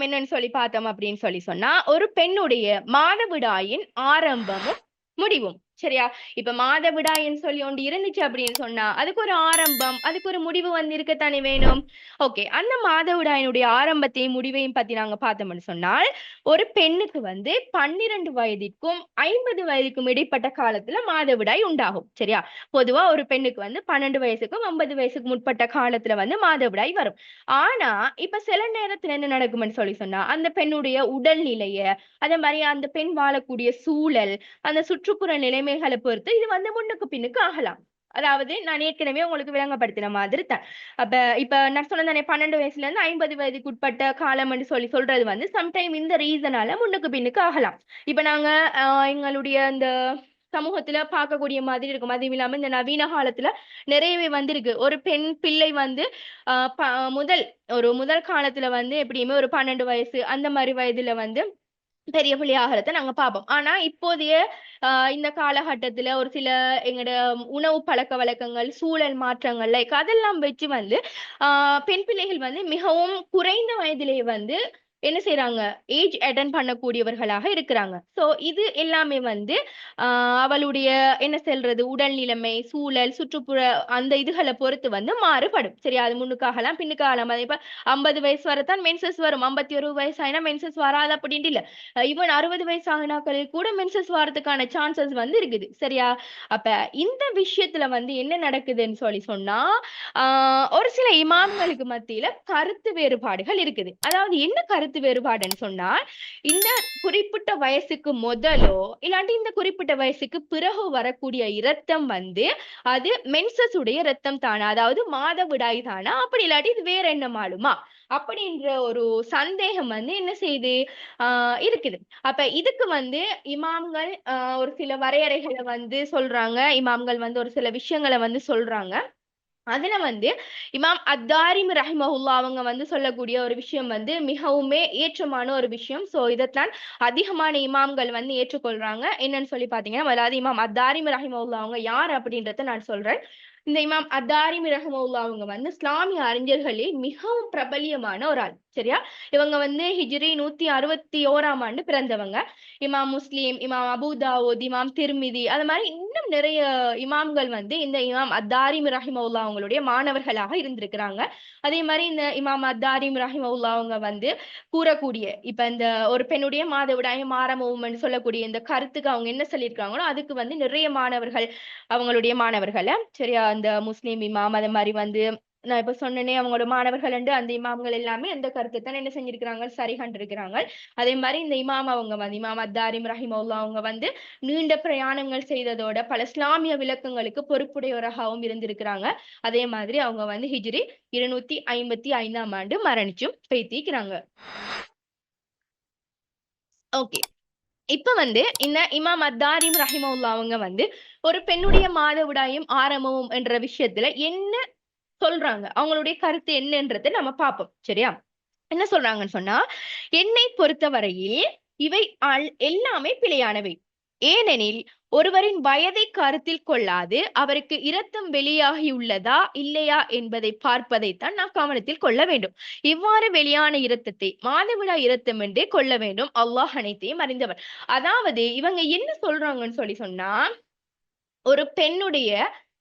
என்னன்னு சொல்லி பார்த்தோம் அப்படின்னு சொல்லி சொன்னா ஒரு பெண்ணுடைய மாதவிடாயின் ஆரம்பமும் முடிவும். சரியா? இப்ப மாதவிடாயின்னு சொல்லி ஒன்று இருந்துச்சு அப்படின்னு சொன்னா அதுக்கு ஒரு ஆரம்பம் அதுக்கு ஒரு முடிவு வந்து இருக்கத்தானே வேணும்? ஓகே அந்த மாதவிடாயினுடைய ஆரம்பத்தையும் முடிவையும் பத்தி நாங்க பார்த்தோம்னு சொன்னால் ஒரு பெண்ணுக்கு வந்து பன்னிரண்டு வயதிற்கும் ஐம்பது வயதுக்கும் இடைப்பட்ட காலத்துல மாதவிடாய் உண்டாகும் சரியா? பொதுவா ஒரு பெண்ணுக்கு வந்து பன்னெண்டு வயசுக்கும் ஐம்பது வயசுக்கு முற்பட்ட காலத்துல வந்து மாதவிடாய் வரும். ஆனா இப்ப சில நேரத்துல என்ன நடக்கும்னு சொல்லி சொன்னா அந்த பெண்ணுடைய உடல்நிலைய அதே மாதிரி அந்த பெண் வாழக்கூடிய சூழல் அந்த சுற்றுப்புற நிலைமைகளை பொறுத்து இது வந்து முன்னுக்கு பின்னுக்கு ஆகலாம். அதாவது நான் ஏற்கனவே உங்களுக்கு விளங்கப்படுத்தின மாதிரி தான். அப்ப இப்ப நான் சொன்னதானே பன்னெண்டு வயசுல இருந்து ஐம்பது வயதுக்கு உட்பட்ட காலம்னு சொல்லி சொல்றது வந்து சம்டைம் இந்த ரீசனால முன்னுக்கு பின்னுக்கு ஆகலாம். இப்ப நாங்க ஆஹ் எங்களுடைய இந்த சமூகத்துல பார்க்கக்கூடிய மாதிரி இருக்கும். அதுவும் இல்லாம இந்த நவீன காலத்துல நிறையவே வந்திருக்கு. ஒரு பெண் பிள்ளை வந்து ஆஹ் முதல் ஒரு முதல் காலத்துல வந்து எப்படியுமே ஒரு பன்னெண்டு வயசு அந்த மாதிரி வயதுல வந்து பெரிய புள்ளி நாங்க பார்ப்போம். ஆனா இப்போதைய ஆஹ் இந்த காலகட்டத்துல ஒரு சில எங்களோட உணவு பழக்க வழக்கங்கள் சூழல் மாற்றங்கள் லைக் அதெல்லாம் வச்சு வந்து ஆஹ் பெண் பிள்ளைகள் வந்து மிகவும் குறைந்த வயதிலேயே வந்து என்ன செய்யறாங்க ஏஜ் அட்டன் பண்ணக்கூடியவர்களாக இருக்கிறாங்க. சோ இது எல்லாமே வந்து ஆஹ் அவளுடைய என்ன செல்றது? உடல் நிலைமை சூழல் சுற்றுப்புற அந்த இதுகளை பொறுத்து வந்து மாறுபடும். சரி அது முன்னுக்காகலாம் பின்னுக்காகலாம். அதே இப்ப ஐம்பது வயசு வரத்தான் மென்சஸ் வரும். ஐம்பத்தி ஒரு வயசு ஆயினா மென்சஸ் வராது அப்படின்ட்டு இல்ல. ஈவன் அறுபது வயசு ஆகினாக்களில் கூட மென்சஸ் வரதுக்கான சான்சஸ் வந்து இருக்குது. சரியா? அப்ப இந்த விஷயத்துல வந்து என்ன நடக்குதுன்னு சொல்லி சொன்னா ஒரு சில இமாம்களுக்கு மத்தியில கருத்து வேறுபாடுகள் இருக்குது. அதாவது என்ன கருத்து வேறுபாடுன்னு சொன்னா இந்த குறிப்பிட்ட வயசுக்கு முதலோ இல்லாட்டி இந்த குறிப்பிட்ட வயசுக்கு பிறகு வரக்கூடிய இரத்தம் வந்து அது மென்சஸ் உடைய இரத்தம் தானா? அதாவது மாதவிடாய் தானா? அப்படி இல்லாட்டி இது வேற என்ன மாலுமா? அப்படின்ற ஒரு சந்தேகம் வந்து என்ன செய்யுது ஆஹ் இருக்குது. அப்ப இதுக்கு வந்து இமாம்கள் ஆஹ் ஒரு சில வரையறைகளை வந்து சொல்றாங்க. இமாம்கள் வந்து ஒரு சில விஷயங்களை வந்து சொல்றாங்க. அதுல வந்து இமாம் அத்தாரிம் ரஹிமஹுல்லா அவங்க வந்து சொல்லக்கூடிய ஒரு விஷயம் வந்து மிகவுமே ஏற்றமான ஒரு விஷயம். சோ இதைத்தான் அதிகமான இமாம்கள் வந்து ஏற்றுக்கொள்றாங்க. என்னன்னு சொல்லி பாத்தீங்கன்னா அதாவது இமாம் அத்தாரிம் ரஹிமஹுல்லா அவங்க யார் அப்படின்றத நான் சொல்றேன். இந்த இமாம் அத்தாரிம் ரஹிமஹுல்லா அவங்க வந்து இஸ்லாமிய அறிஞர்களில் மிகவும் பிரபலியமான ஒரு ஆள் சரியா? இவங்க வந்து ஹிஜ்ரி நூத்தி அறுபத்தி ஓராம் ஆண்டு பிறந்தவங்க. இமாம் முஸ்லீம் இமாம் அபுதாவோத் இமாம் திருமிதி அது மாதிரி இன்னும் நிறைய இமாம்கள் வந்து இந்த இமாம் அத்தாரிம் ரஹிமவுல்லா அவங்களுடைய மாணவர்களாக இருந்திருக்கிறாங்க. அதே மாதிரி இந்த இமாம் அத்தாரிம் ரஹிமவுல்லா அவங்க வந்து கூறக்கூடிய இப்ப இந்த ஒரு பெண்ணுடைய மாதவிடாய மாற மூவ்மெண்ட் சொல்லக்கூடிய இந்த கருத்துக்கு அவங்க என்ன சொல்லியிருக்காங்களோ அதுக்கு வந்து நிறைய மாணவர்கள் அவங்களுடைய மாணவர்களை சரியா? அந்த முஸ்லீம் இமாம் அது மாதிரி வந்து நான் இப்ப சொன்னேனே அவங்களோட மாணவர்கள் உண்டு அந்த இமாம்கள் எல்லாமே அந்த கருத்தை தான் என்ன செஞ்சிருக்கிறாங்க சரி கண்டிருக்கிறாங்க. அதே மாதிரி இந்த இமாம் அவங்க வந்து இமாம் அத்தாரிம் ரஹிமவுல்லா அவங்க வந்து நீண்ட பிரயாணங்கள் செய்ததோட பல இஸ்லாமிய விளக்கங்களுக்கு பொறுப்புடையவராகவும் இருந்திருக்கிறாங்க. அதே மாதிரி அவங்க வந்து ஹிஜ்ரி இருநூத்தி ஐம்பத்தி ஐந்தாம் ஆண்டு மரணிச்சும் பேத்திக்கிறாங்க. ஓகே. இப்ப வந்து இந்த இமாம் அத்தாரிம் ரஹிமவுல்லா அவங்க வந்து ஒரு பெண்ணுடைய மாதவிடாயும் ஆரம்பமும் என்ற விஷயத்துல என்ன சொல்றாங்க? அவங்களுடைய கருத்து என்னன்றதை நம்ம பார்ப்போம். சரியா? என்ன சொல்றாங்கன்னு சொன்னா என்னை பொறுத்தவரையில் இவை அல்- எல்லாமே பிழையானவை. ஏனெனில் ஒருவரின் வயதை கருத்தில் கொள்ளாது அவருக்கு இரத்தம் வெளியாகியுள்ளதா இல்லையா என்பதை பார்ப்பதைத்தான் நாம் கவனத்தில் கொள்ள வேண்டும். இவ்வாறு வெளியான இரத்தத்தை மாதவிடா இரத்தம் என்றே கொள்ள வேண்டும். அல்லாஹ் அனைத்தையும் அறிந்தவர் அதாவது இவங்க என்ன சொல்றாங்கன்னு சொல்லி சொன்னா ஒரு பெண்ணுடைய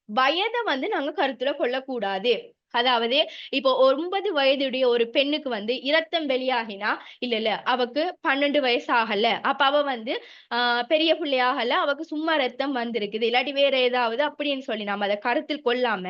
வயதை வந்து நாங்க கருத்துல கொள்ளக்கூடாது. அதாவது இப்போ ஒன்பது வயதுடைய ஒரு பெண்ணுக்கு வந்து இரத்தம் வெளியாகினா இல்ல இல்ல அவக்கு பன்னெண்டு வயசு ஆகல அப்ப அவ வந்து ஆஹ் பெரிய பிள்ளையாகல அவக்கு சும்மா ரத்தம் வந்திருக்குது. இல்லாட்டி வேற ஏதாவது அப்படின்னு சொல்லி நம்ம அதை கருத்தில் கொள்ளாம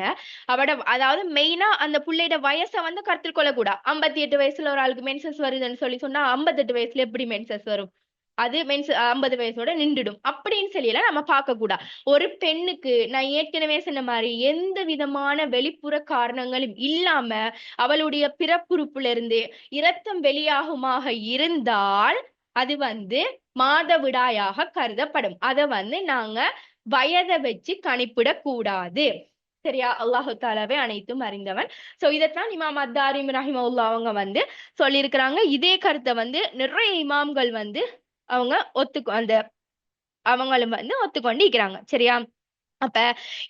அவட அதாவது மெயினா அந்த பிள்ளையோட வயசை வந்து கருத்தில் கொள்ளக்கூடாது. ஐம்பத்தி எட்டு வயசுல ஒரு ஆளுக்கு மென்சஸ் வருதுன்னு சொல்லி சொன்னா ஐம்பத்தெட்டு வயசுல எப்படி மென்சஸ் வரும்? அது மென்ஸ் ஐம்பது வயசோட நின்றுடும். அப்படின்னு சொல்லியெல்லாம் நம்ம பார்க்க கூடாது ஒரு பெண்ணுக்கு நான் ஏற்கனவே சொன்ன மாதிரி எந்த விதமான வெளிப்புற காரணங்களும் இல்லாம அவளுடைய பிறப்புறுப்புல இருந்து இரத்தம் வெளியாகுமாக இருந்தால் அது வந்து மாதவிடாயாக கருதப்படும். அத வந்து நாங்க வயதை வச்சு கணிப்பிடக்கூடாது. சரியா? அல்லாஹு தாலாவே அனைத்தும் அறிந்தவன். சோ இதைத்தான் இமாம் அத்தாரி ரஹிமவுல்லா அவங்க வந்து சொல்லியிருக்கிறாங்க. இதே கருத்தை வந்து நிறைய இமாம்கள் வந்து அவங்க ஒத்துக்கு அந்த அவங்களும் வந்து ஒத்துக்கொண்டு இருக்கிறாங்க. சரியா? அப்ப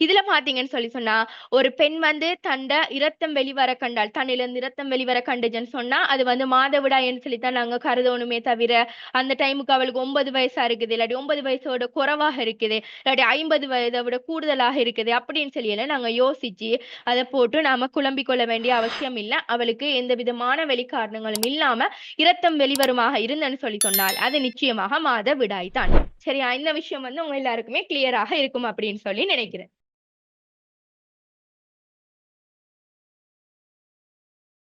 இதுல பாத்தீங்கன்னு சொல்லி சொன்னா ஒரு பெண் வந்து தண்ட இரத்தம் வெளிவர கண்டால் தண்ணிலிருந்து இருந்து இரத்தம் வெளிவர கண்டுச்சுன்னு சொன்னா அது வந்து மாதவிடாய்ன்னு சொல்லித்தான் நாங்க கருதணுமே தவிர அந்த டைமுக்கு அவளுக்கு ஒன்பது வயசா இருக்குது இல்லாட்டி ஒன்பது வயசோட குறைவாக இருக்குது இல்லாட்டி ஐம்பது வயதை விட கூடுதலாக இருக்குது அப்படின்னு சொல்லி எல்லாம் நாங்க யோசிச்சு அதை போட்டு நாம குழம்பிக் கொள்ள வேண்டிய அவசியம் இல்லை. அவளுக்கு எந்த விதமான வெளிக்காரணங்களும் இல்லாம இரத்தம் வெளிவருமாக இருந்தன்னு சொல்லி சொன்னால் அது நிச்சயமாக மாதவிடாய் தான் சரியா இந்த விஷயம் வந்து உங்க எல்லாருக்குமே கிளியராக இருக்கும் அப்படின்னு சொல்லி நினைக்கிறேன்.